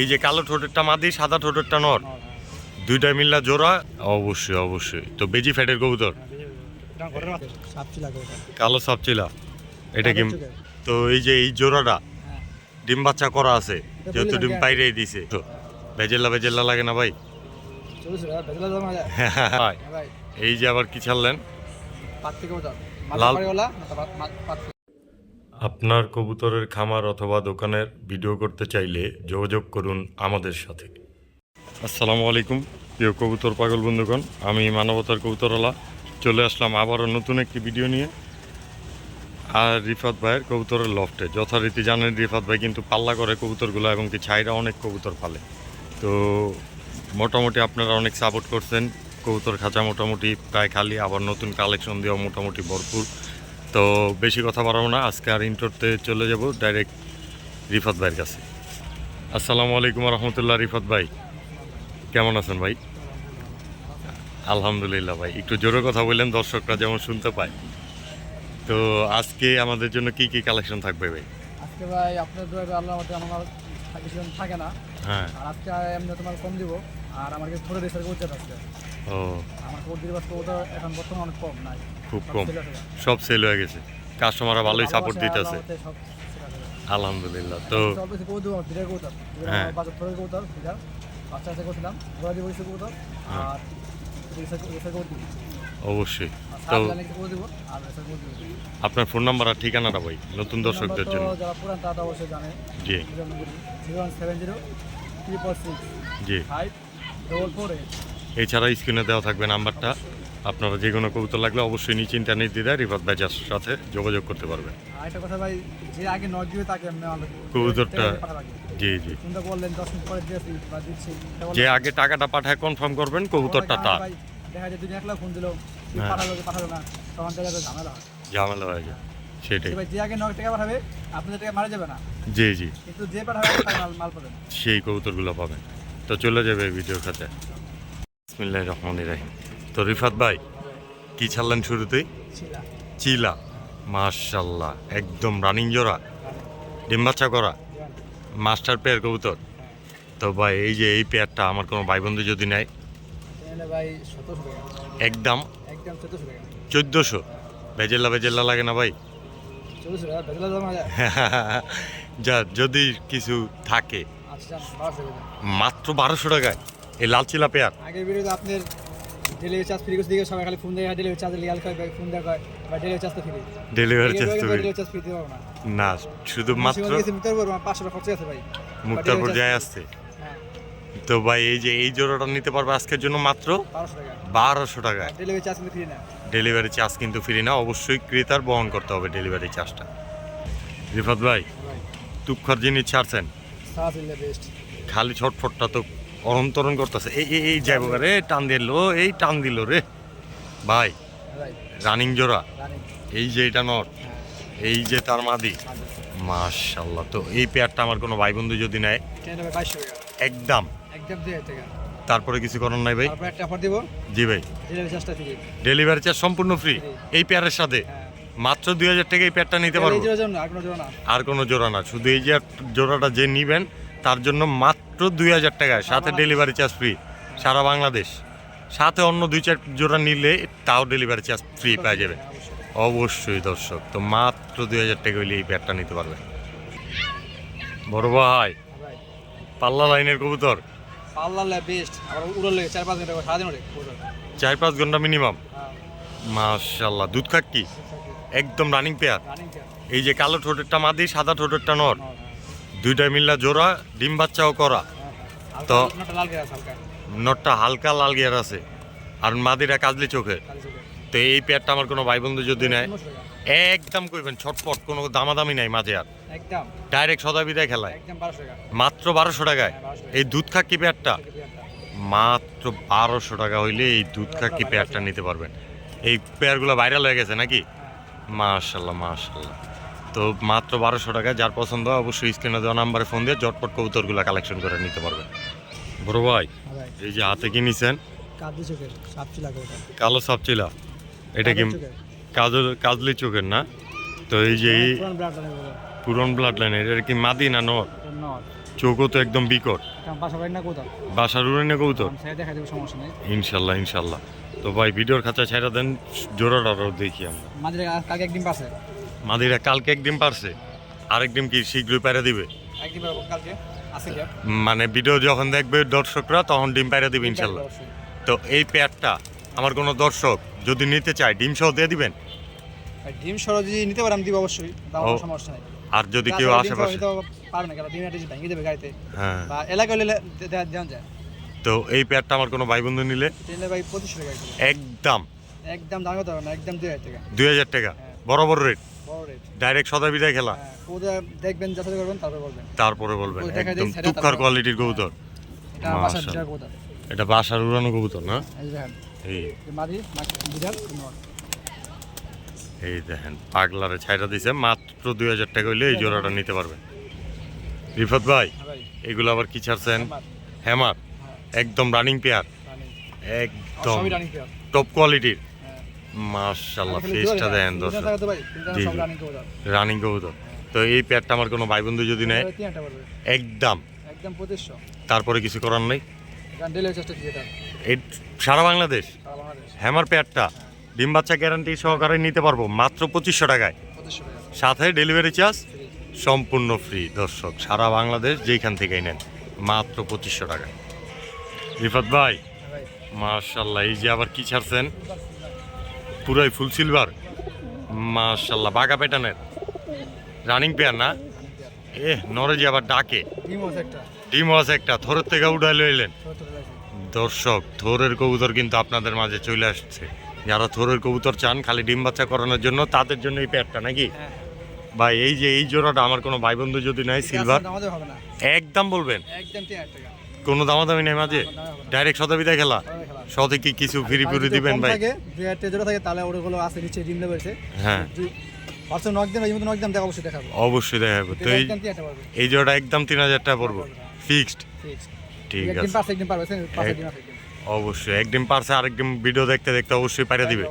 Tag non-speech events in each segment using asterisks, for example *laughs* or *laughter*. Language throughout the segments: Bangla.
এই যে কালো ঠোঁটেরটা মাদি সাদা ঠোঁটেরটা নর। দুইটা মিল্লা জোড়া? অবশ্যই অবশ্যই। তো বেজি ফ্যাটের কবুতর? কালো সাপচিলা। এটা কি তো এই যে এই জোড়াটা ডিম বাচ্চা করা আছে যেহেতু ডিম বাইরে দিছে। তো ভেজেল্লা ভেজেল্লা লাগে না ভাই? এই যে আবার কি ছাড়লেন? লাল- আপনার কবুতরের খামার অথবা দোকানের ভিডিও করতে চাইলে যোগাযোগ করুন আমাদের সাথে। আসসালামু আলাইকুম, প্রিয় কবুতর পাগল বন্ধুগণ, আমি মানবতার কবুতরওয়ালা। চলে আসলাম আবারও নতুন একটি ভিডিও নিয়ে। আর রিফাত ভাইয়ের কবুতরের লফটে। যথারীতি জানেন রিফাত ভাই কিন্তু পাল্লা করে কবুতরগুলো এবং কি ছাইরা অনেক কবুতর পালে। তো মোটামুটি আপনারা অনেক সাপোর্ট করছেন। কবুতর খাঁচা মোটামুটি প্রায় খালি, আবার নতুন কালেকশন দেওয়া মোটামুটি ভরপুর। তো বেশি কথা বাড়াবো না আজকে আর ইন্টোরতে চলে যাব ডাইরেক্ট রিফাত ভাইয়ের কাছে। আসসালামু আলাইকুম রহমতুল্লাহ রিফাত ভাই। কেমন আছেন ভাই? আলহামদুলিল্লাহ ভাই একটু জোরে কথা বললেন দর্শকরা যেমন শুনতে পায়। তো আজকে আমাদের জন্য কি কি কালেকশন থাকবে ভাই? আজকে ভাই আপনার দু আল্লাহর মধ্যে আমার জন থাকে না। হ্যাঁ। আর আজকে এমনি তোমার কম দিব আর আমার কাছে ছোটো দেশের কবুতর আছে ও। আমার কবুতর দিবস কবুতর এখন বর্তমানে অনেক কম নাই। খুব কম। সব সেল হয়ে গেছে। কাস্টমাররা ভালোই সাপোর্ট দিতেছে। আলহামদুলিল্লাহ তো হ্যাঁ। হ্যাঁ। অবশ্যই। তো। আপনার ফোন নাম্বার আর ঠিকানাটা ভাই নতুন দর্শকদের জন্য। জি। জি। এছাড়া স্ক্রিনে দেওয়া থাকবে নাম্বারটা। আপনারা যে কোনো কবুতর লাগলে অবশ্যই নিচে ইন্টারনেট দিয়ে দেয় রিফাত ভাইজার সাথে যোগাযোগ করতে পারবেন আর কথা ভাই যে আগে দিবে তাকে কবুতরটা জি জি। বললেন মিনিট পরে যে আগে টাকাটা পাঠায় কনফার্ম করবেন কবুতরটা তার। ভাই দেখা যায় দুদিন একলা ফোন দিল। পাঠালো না তখন ঝামেলা হয়। ঝামেলা হয়ে যায়। সেটাই। যে আগে নয় টাকা পাঠাবে আপনাদের টাকা মারা যাবে না। জি জি। কিন্তু যে পাঠাবে মাল মাল পাবেন। সেই কবুতরগুলো পাবেন। তো চলে যাবে ভিডিওর খাতে। বিসমিল্লাহির রহমানির রহিম। তো রিফাত ভাই কি ছাড়লেন শুরুতেই? চিলা। মাশাল্লাহ একদম রানিং জোড়া। ডিম বাচ্চা করা। মাস্টার পেয়ার কবুতর। তো ভাই এই যে এই পেয়ারটা আমার কোনো ভাই বন্ধু যদি নেয়? একদম? চোদ্দোশো ভেজেল্লা ভেজেল্লা লাগে না ভাই? ভেজলা *laughs* যা যদি কিছু থাকে। আচ্ছা মাত্র বারোশো টাকায়? এই লাল চিলা পেয়ার। আগের ভিডিওতে আপনার ডেলিভারি চার্জ ফ্রি করছে দিকে সবাই খালি ফোন দেয় ডেলিভারি চার্জ করে ফোন হয় বা ডেলিভারি চার্জ তো ফ্রি ডেলিভারি চার্জ তো ডেলিভারি চার্জ ফ্রি দিতে পারব না। না শুধুমাত্র মুক্তার পর পাঁচশো টাকা খরচ আছে ভাই। মুক্তারপুর যায় আসছে হ্যাঁ। তো ভাই এই যে এই জোড়াটা নিতে পারবে আজকের জন্য মাত্র বারোশো টাকা। ডেলিভারি চার্জ কিন্তু ফ্রি না। ডেলিভারি চার্জ কিন্তু ফ্রি না। অবশ্যই ক্রেতার বহন করতে হবে ডেলিভারি চার্জটা রিফাত ভাই তুক্ষার জিনিস ছাড়ছেন? খালি ছটফটটা তো অরন্তরণ করতেছে। এই এই যাইব রে টান দিল এই টান দিল রে। ভাই রানিং জোড়া। এই যে এটা নট হ্যাঁ এই যে তার মাদি। মাশাল্লাহ তো এই পেয়ারটা আমার কোনো ভাই বন্ধু যদি নেয় একদম। তারপরে কিছু করার নাই ভাই? জি ভাই। ডেলিভারি চার্জ সম্পূর্ণ ফ্রি এই পেয়ারের সাথে? হ্যাঁ। মাত্র দুই হাজার টাকা এই পেয়ারটা নিতে পারব? আর কোনো জোড়া না। শুধু এই যে জোড়াটা যে নিবেন তার জন্য মাত্র দুই হাজার টাকায় সাথে ডেলিভারি চার্জ ফ্রি সারা বাংলাদেশ। সাথে অন্য দুই চার জোড়া নিলে তাও ডেলিভারি চার্জ ফ্রি পেয়ে যাবে। অবশ্যই দর্শক তো মাত্র দুই হাজার টাকা হইলে এই প্যাডটা নিতে পারবে বড় ভাই পাল্লা লাইনের কবুতর। পাল্লা বেস্ট আবার উড়াল চার পাঁচ ঘণ্টা সারাদিন ওরে চার পাঁচ ঘণ্টা মিনিমাম হ্যাঁ। মাশাল্লাহ দুধ খাক কি? একদম রানিং পেয়ার এই যে কালো ঠোঁটেরটা মাদি সাদা ঠোঁটেরটা নর। হ্যাঁ। দুইটা মিল্লা জোড়া ডিম বাচ্চাও করা। তো- নটটা হালকা লাল গিয়ার আছে আর মাদিরা কাজলি চোখে তো এই পেয়ারটা আমার কোনো ভাই বন্ধু যদি নেয় একদম কইবেন ছটপট কোনো দামাদামি নাই মাঝে আর। একদম। ডাইরেক্ট সদা বিদায় খেলায়। মাত্র বারোশো টাকায়। 1200 টাকা। এই দুধ খাকি পেয়ারটা? মাত্র বারোশো টাকা হইলে এই দুধ খাকি পেয়ারটা নিতে পারবেন। এই পেয়ারগুলো ভাইরাল হয়ে গেছে নাকি? মাশাল্লাহ মাশাল্লাহ। তো মাত্র বারোশো টাকা যার পছন্দ হয় অবশ্যই স্ক্রিনে দেওয়া নাম্বারে ফোন দিয়ে জটপট কবুতরগুলো কালেকশন করে নিতে পারবেন। বড় ভাই এই যে হাতে কি নিছেন? কালো সাপচিলা? এটা কি কাজল কাজলি চোখের না? তো এই যে পুরান ব্লাড লাইন এটা কি মাদি না নর? নট চোখও তো একদম বিকট। না বাসার সমস্যা নেই। ইনশাল্লাহ ইনশাল্লাহ। তো ভাই ভিডিওর খাঁচা ছেড়ে দেন জোড়াটারও দেখি আমরা। কালকে একদিন পাশে মাদিরা কালকে একদিন পারছে। আরেক ডিম কি শীঘ্রই পাইরা দিবে? মানে ভিডিও যখন দেখবে দর্শকরা তখন ডিম পাইরা দিবে ইনশাল্লাহ। তো এই পেয়ারটা আমার কোনো দর্শক যদি নিতে চায় ডিম সহ দিয়ে দিবেন? ডিম সরো যদি নিতে পারি আমি দিব অবশ্যই। সমস্যা নেই। আর যদি কেউ সহ আশেপাশে পারবে না কারণ ডিম একটা ভেঙে দেবে গাড়িতে। হ্যাঁ। বা এলাকা হলে দেওয়া যায়। তো এই পেয়ারটা আমার কোনো ভাই বন্ধু নিলে ভাই পঁচিশশো টাকা একদম। একদম দাম কত না একদম দুই হাজার টাকা। দুই হাজার টাকা। হ্যাঁ। বরাবর রেট ডাইরেক্ট সদা বিদায় খেলা? হ্যাঁ ওদের দেখবেন যাচাই করবেন তারপরে বলবেন। তারপরে বলবেন একদম তারপরে- কোয়ালিটির কবুতর। এটা বাসার উড়ানো কবুতর। না? এই দেখেন। পাগলারে ছাইটা দিছে মাত্র দুই হাজার টাকা হইলে এই জোড়াটা নিতে পারবেন। রিফত ভাই হ্যাঁ এগুলো আবার কি ছাড়ছেন? হ্যামার। হ্যাঁ, একদম রানিং পেয়ার একদম টপ কোয়ালিটির হ্যাঁ মাশাল্লাহ ফেসটা দুয়ারে দেখেন না, দর্শক। জি, রানিং কবুতর। তো এই পেয়ারটা আমার কোনো ভাই বন্ধু যদি নেয় একদম। একদম পঁচিশশো। তারপরে কিছু করার নেই। দেন এই সারা বাংলাদেশ? হ্যামার পেয়ারটা ডিম বাচ্চা গ্যারান্টি সহকারে নিতে পারব মাত্র পঁচিশশো টাকায়। সাথে ডেলিভারি চার্জ সম্পূর্ণ ফ্রি দর্শক। সারা বাংলাদেশ যেখান থেকেই নেন মাত্র পঁচিশশো টাকায়। রিফাত ভাই ভাই। মার্শাল্লাহ এই যে আবার কি ছাড়ছেন? পুরাই ফুল সিলভার। মার্শাল্লাহ বাঘা প্যাটার্নের রানিং পেয়ার না? এ নরে যে আবার ডাকে। ডিম আছে একটা থরের থেকে উঠাই লইলেন। দর্শক থোরের কবুতর কিন্তু আপনাদের মাঝে চলে আসছে। যারা থোরের কবুতর চান খালি ডিম বাচ্চা করানোর জন্য তাদের জন্য এই পেয়ারটা নাকি? হ্যাঁ। ভাই এই যে এই জোড়াটা আমার কোনো ভাই বন্ধু যদি নেয় সিলভার? একদম বলবেন? কোনো দামাদামি নেই মাঝে। ডাইরেক্ট শতবিদায় খেলা? শতে কি কিছু ফ্রি আর ফ্রি দিবেন ভাই? থাকে হাজার থাকে তাহলে ওগুলো আছে নিচে ডিম দেবে হ্যাঁ। পার্সেন্ট নক দেন এই মতো নক দেন অবশ্যই দেখাবো। অবশ্যই দেখা যাবে তো এই একদম এই জোড়াটা একদম তিন হাজার টাকা পড়ব। ফিক্সড। ঠিক আছে। একদিন পারবে পাঁচ একদিন আছে অবশ্যই। একদিন পারছে আরেকদিন ভিডিও দেখতে দেখতে অবশ্যই পাইরে দিবে।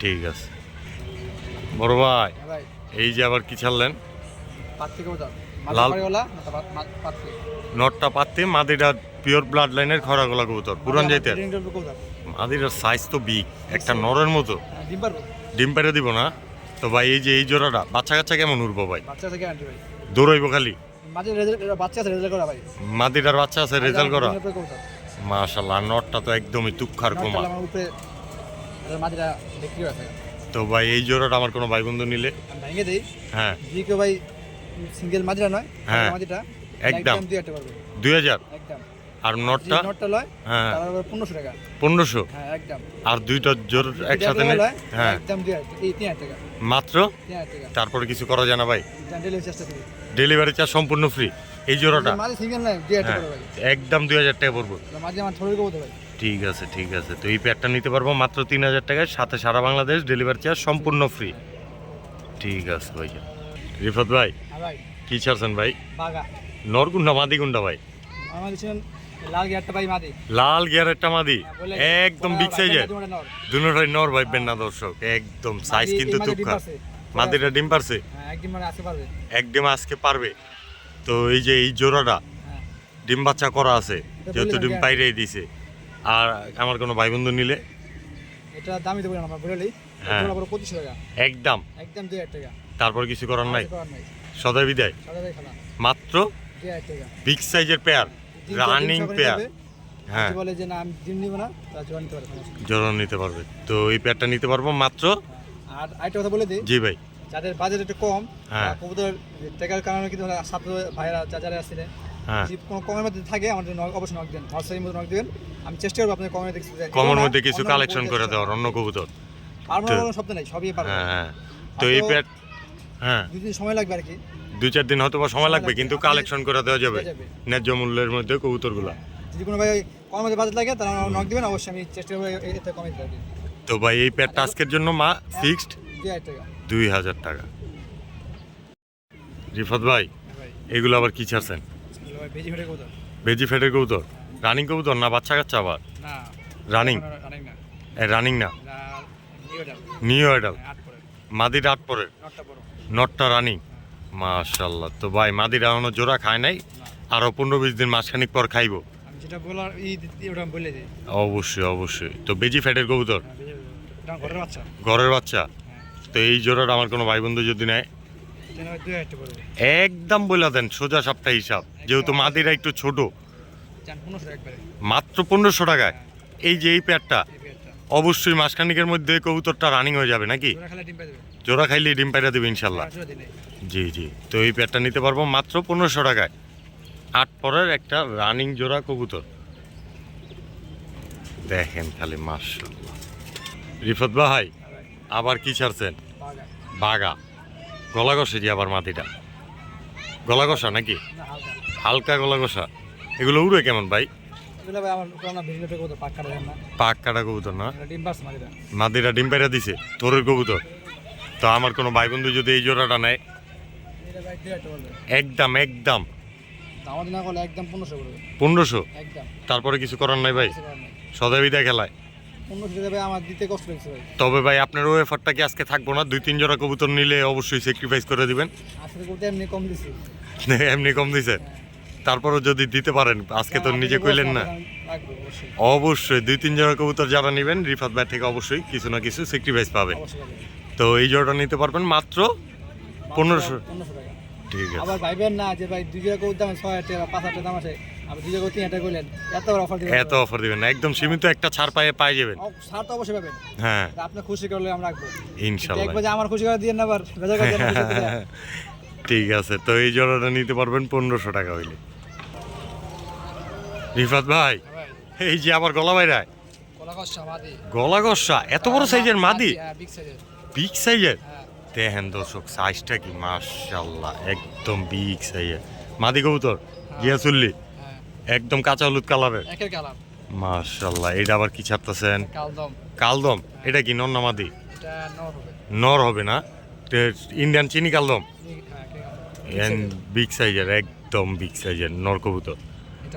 ঠিক আছে। বড় ভাই হ্যাঁ এই যে আবার কি ছাড়লেন? লাল- নটটা পাত্তে মাদিটা পিওর ব্লাড লাইনের খরা গলা কবুতর পুরান যাইতে কোথাও মাদিটার সাইজ তো বিগ একটা নরের মতো। হ্যাঁ, ডিম পেরে দিব না। তো ভাই এই যে এই জোড়াটা বাচ্চা কাচ্চা কেমন উঠবো ভাই? দৌড়াইবো খালি। মাঝে রেজাল্ট বাচ্চা আছে রেজাল্ট করা ভাই। মাদিটার বাচ্চা আছে রেজাল্ট করা। কোথাও। মাশাল্লাহ নটটা তো একদমই তুক্ষার কোমা তো ভাই এই জোড়াটা আমার কোনো ভাই বন্ধু নিলে ভেঙে দিই। হ্যাঁ। ভাই সিঙ্গেল মাঝিটা নয় হ্যাঁ, মাঝিটা একদম। দুই হাজার পারবে দুই হাজার একদম আর নটটা? নটটা লয় হ্যাঁ। পনেরোশো টাকা। পনেরোশো? হ্যাঁ একদম। আর দুইটা জোর একসাথে নেই হ্যাঁ। একদম তিন টাকা। মাত্র? তারপরে কিছু করা যায় না ভাই? ডেলিভারি চার্জ সম্পূর্ণ ফ্রি এই জোড়াটা? হ্যাঁ একদম দুই হাজার টাকা পড়ব। ঠিক আছে ঠিক আছে। তো এই প্যাডটা নিতে পারব মাত্র তিন হাজার টাকায়। সাথে সারা বাংলাদেশ ডেলিভারি চার্জ সম্পূর্ণ ফ্রি ঠিক আছে ভাই। রিফত ভাই হ্যাঁ কি ছাড়ছেন ভাই? নরগুন্ডা মাদি গুন্ডা ভাই ছিলেন লাল গিয়ারটা ভাই মাদি। লাল গিয়ারেরটা মাদি? হ্যাঁ, একদম বিগ ভাই, সাইজের। দুটোটাই নর ভাইবেন না দর্শক। একদম সাইজ কিন্তু তুক্ষা মাদিটা ডিম পারছে? হ্যাঁ একদম আজকে পারবে। তো এই যে এই জোড়াটা হ্যাঁ। ডিম বাচ্চা করা আছে যেহেতু ডিম? পাইরেই দিছে। আর আমার কোনো ভাই বন্ধু নিলে? এটা দেবো না হ্যাঁ। একদম? একদম দুই হাজার টাকা। তারপর কিছু করার নাই? সদাই বিদায়। ভাই মাত্র বিগ সাইজের পেয়ার রানিং পেয়ার হ্যাঁ। বলে যে না আমি ডিম নিব না। জোয়ান নিতে পারে সমস্যা নিতে পারবে। তো এই পেয়ারটা নিতে পারব মাত্র? আর আরেকটা কথা বলে দিই। জি ভাই। যাদের বাজেট একটু কম হ্যাঁ। কবুতর টাকার কারণে কিন্তু ছাত্র ভাইরা যারা আসছিলেন কোনো কমের মধ্যে থাকে আমাদের অবশ্যই নক দেন হোয়াটসঅ্যাপের মধ্যে নক দেবেন। আমি চেষ্টা করব আপনার কমের দেখতে কমের মধ্যে কিছু কালেকশন করে দেওয়ার অন্য কবুতর। পারব তো- না কোনো শব্দ নেই সবই পারব। হ্যাঁ হ্যাঁ। তো এই তো- হ্যাঁ। দুই সময় লাগবে আর কি। দুই চার দিন হয়তো সময় লাগবে। কিন্তু কালেকশন করে দেওয়া যাবে। ন্যায্য মূল্যের মধ্যে কবুতরগুলা। যদি কোনো ভাই মধ্যে বাজেট লাগে নক দিবেন অবশ্যই আমি চেষ্টা করব এতে কমে দিতে। তো ভাই এই পেয়ারটা আজকের জন্য মা ফিক্সড দুই হাজার টাকা। রিফত ভাই এগুলো আবার কি ছাড়ছেন? ভেজি ফেটের কবুতর। রানিং কবুতর? না বাচ্চা কাচ্চা আবার? রানিং রানিং না। নিউ এডাল মাদির আট পরে নটটা রানিং মাশাল্লাহ তো ভাই মাদিরা এখনও জোড়া খায় নাই আরও পনেরো বিশ দিন মাসখানিক পর খাইবো। যেটা বলার ই ই- ওটা বলে দিই। অবশ্যই অবশ্যই। তো বেজি ফ্যাটের কবুতর? হ্যাঁ, ঘরের বাচ্চা। ঘরের বাচ্চা? হ্যাঁ। তো এই জোড়াটা আমার কোনো ভাই বন্ধু যদি নেয়? একদম বলে দেন সোজা সাপটা হিসাব। যেহেতু মাদিরা একটু ছোট। মাত্র পনেরোশো টাকায়? এই যে এই প্যাডটা অবশ্যই মাসখানিকের মধ্যে কবুতরটা রানিং হয়ে যাবে নাকি? জোড়া খাইলে ডিম পাইরা দেবে ইনশাল্লাহ। জি জি। তো এই প্যাডটা নিতে পারব মাত্র পনেরোশো টাকায়। আট পরের একটা রানিং জোড়া কবুতর। দেখেন খালি মার্শাল্লাহ রিফত ভাই আবার কি ছাড়ছেন? বাগা গলা যে আবার মাটিটা। গলা কষা নাকি হালকা। গলা কষা এগুলো উড়ে কেমন ভাই? পাক কাটা কবুতর না? মাদিরা ডিম পেরা দিছে। তোরের কবুতর। তো আমার কোনো ভাই বন্ধু যদি এই জোড়াটা নেয়, একদম একদম। পনেরোশো? তারপরে কিছু করার নাই ভাই? সদাবিদা খেলায়। তবে ভাই আপনার ওই অফারটা কি আজকে থাকব না? দুই, তিন জোড়া কবুতর নিলে অবশ্যই স্যাক্রিফাইস করে দিবেন। *laughs* এমনি কম দিছি? তারপরও যদি দিতে পারেন, আজকে তো নিজে কইলেন না। অবশ্যই, দুই, তিন জোড়া কবুতর যারা নেবেন, রিফাত ভাই থেকে অবশ্যই কিছু না কিছু স্যাক্রিফাইস পাবেন তো এই জোড়াটা নিতে পারবেন মাত্র পনেরোশো। ঠিক আছে। আবার ভাইবেন না যে ভাই দুই জায়গা দাম ছয় হাজার টাকা পাঁচ হাজার দাম আছে আবার দুই জায়গা তিন হাজার করলেন এত অফার দিবেন এত অফার দিবেন না একদম সীমিত একটা ছাড় পায়ে পাই যাবেন। ছাড় তো অবশ্যই পাবেন। হ্যাঁ। আপনি খুশি করলে আমরা রাখব। যে আমার খুশি করে না আবার বেজার করে। *laughs* ঠিক আছে তো এই জোড়াটা নিতে পারবেন পনেরোশো টাকা হইলে। রিফাত ভাই ভাই। এই যে আবার গলা বাইরায় গলা গসা এত বড় সাইজের মাদি? হ্যাঁ বিগ সাইজের বিগ সাইজের হ্যাঁ দেখেন দর্শক সাইজটা কি মাশাল্লাহ একদম বিগ সাইজের মাদি কবুতর গিয়াসুল্লি হ্যাঁ। একদম কাঁচা হলুদ কালারের। মাশাল্লাহ এটা আবার কি ছাড়তেছেন? কালদম। কালদম এটা কি নন্না মাদি? এটা নর হবে। নর না ইন্ডিয়ান চিনি কালদম। হ্যাঁ বিগ সাইজের একদম বিগ সাইজের নর কবুতর।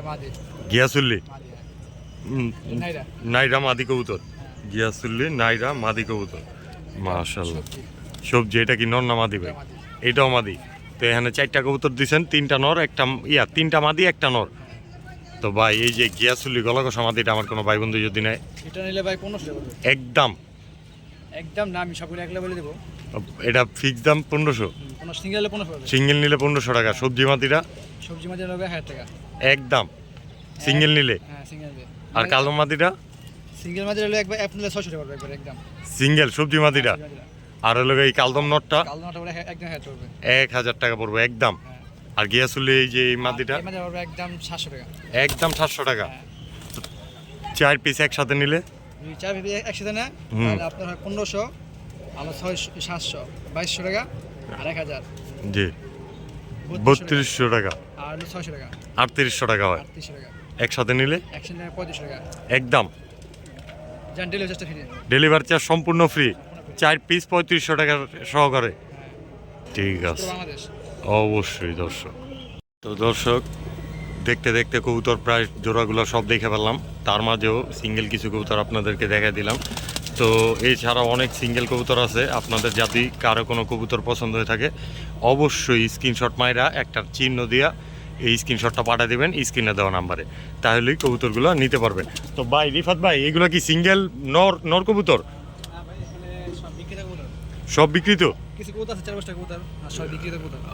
মাদি। গিয়াসুল্লি মাদি হ্যাঁ। নাইরা। মাদি কবুতর। গিয়াসুল্লি নাইরা মাদি কবুতর। মাশাল্লাহ সবজি সবজি এটা কি নর না মাদি ভাই? এটাও মাদি। তো এখানে চারটা কবুতর দিছেন তিনটা নর একটা ইয়া তিনটা মাদি একটা নর। তো ভাই এই যে গিয়াসুল্লি গলাকষা মাদিটা আমার কোনো ভাই বন্ধু যদি নেয় এটা নিলে ভাই পনেরোশো। একদম। একদম না আমি সবগুলো একলা বলে দেবো। এটা ফিক্স দাম পনেরোশো। সিঙ্গেল সিঙ্গেল নিলে পনেরোশো টাকা সবজি মাদিটা? সবজি নেবে হাজার টাকা। একদম। সিঙ্গেল নিলে? হ্যাঁ আর কালো মাদিটা? সিঙ্গেল মাঝে নিলে একবার অ্যাপ নিলে ছশো টাকা পড়বে একবার একদম। সিঙ্গেল সবজি মাদিটা আর হলো এই কালদম নটটা? কাল নটা বলে একদম হাজার পড়বে এক হাজার টাকা পড়বে একদম। হ্যাঁ। আর গিয়াসুল্লি এই যে এই মাদিটা? এই পড়বে একদম সাতশো টাকা। একদম সাতশো টাকা। হ্যাঁ। চার পিস একসাথে নিলে? চার ভেবে একসাথে না তাহলে আপনার হয় পনেরোশো আলো ছয় সাতশো বাইশশো টাকা আর এক হাজার। জি। বত্রিশশো টাকা। আর হলো ছয়শো টাকা। আটত্রিশশো টাকা হয়। টাকা। একসাথে নিলে? একসাথে পঁয়ত্রিশশো টাকা। একদম। ডেলিভারি চার্জ সম্পূর্ণ ফ্রি চার পিস পঁয়ত্রিশশো টাকা সহকারে। ঠিক আছে। অবশ্যই দর্শক। তো দর্শক দেখতে দেখতে কবুতর প্রায় জোড়াগুলো সব দেখে পেলাম তার মাঝেও সিঙ্গেল কিছু কবুতর আপনাদেরকে দেখা দিলাম। তো এছাড়া অনেক সিঙ্গেল কবুতর আছে। আপনাদের যদি কারও কোনো কবুতর পছন্দ হয়ে থাকে অবশ্যই স্ক্রিনশট মাইরা একটা চিহ্ন দিয়া এই স্ক্রিনশটটা পাঠিয়ে দেবেন স্ক্রিনে দেওয়া নাম্বারে তাহলেই কবুতরগুলো নিতে পারবেন। তো ভাই রিফাত ভাই এগুলো কি সিঙ্গেল নর নর কবুতর? সব বিক্রিত?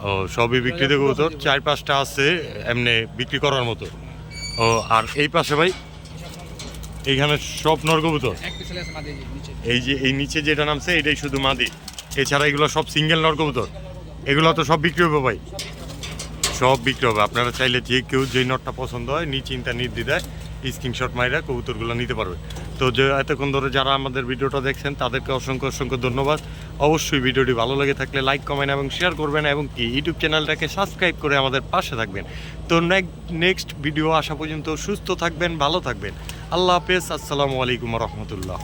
ও সবই বিক্রিত কবুতর চার পাঁচটা আছে এমনি বিক্রি করার মতো। ও আর এই পাশে ভাই এইখানে সব নর কবুতর। এই যে এই নিচে যেটা নামছে এটাই শুধু মাদি। এছাড়া এগুলো সব সিঙ্গেল নর কবুতর। এগুলো তো সব বিক্রি হবে ভাই। সব বিক্রি হবে। আপনারা চাইলে যে কেউ যেই নটটা পছন্দ হয়, নিশ্চিন্তা নির্দ্বিধায় স্ক্রিনশট মাইরা কবুতরগুলো নিতে পারবে। তো যে এতক্ষণ ধরে যারা আমাদের ভিডিওটা দেখছেন, তাদেরকে অসংখ্য অসংখ্য ধন্যবাদ। অবশ্যই ভিডিওটি ভালো লেগে থাকলে লাইক কমেন্ট এবং শেয়ার করবেন এবং কি ইউটিউব চ্যানেলটাকে সাবস্ক্রাইব করে আমাদের পাশে থাকবেন। তো নেক্সট ভিডিও আসা পর্যন্ত সুস্থ থাকবেন, ভালো থাকবেন। আল্লাহ হাফেজ, আসসালামু আলাইকুম রহমতুল্লাহ।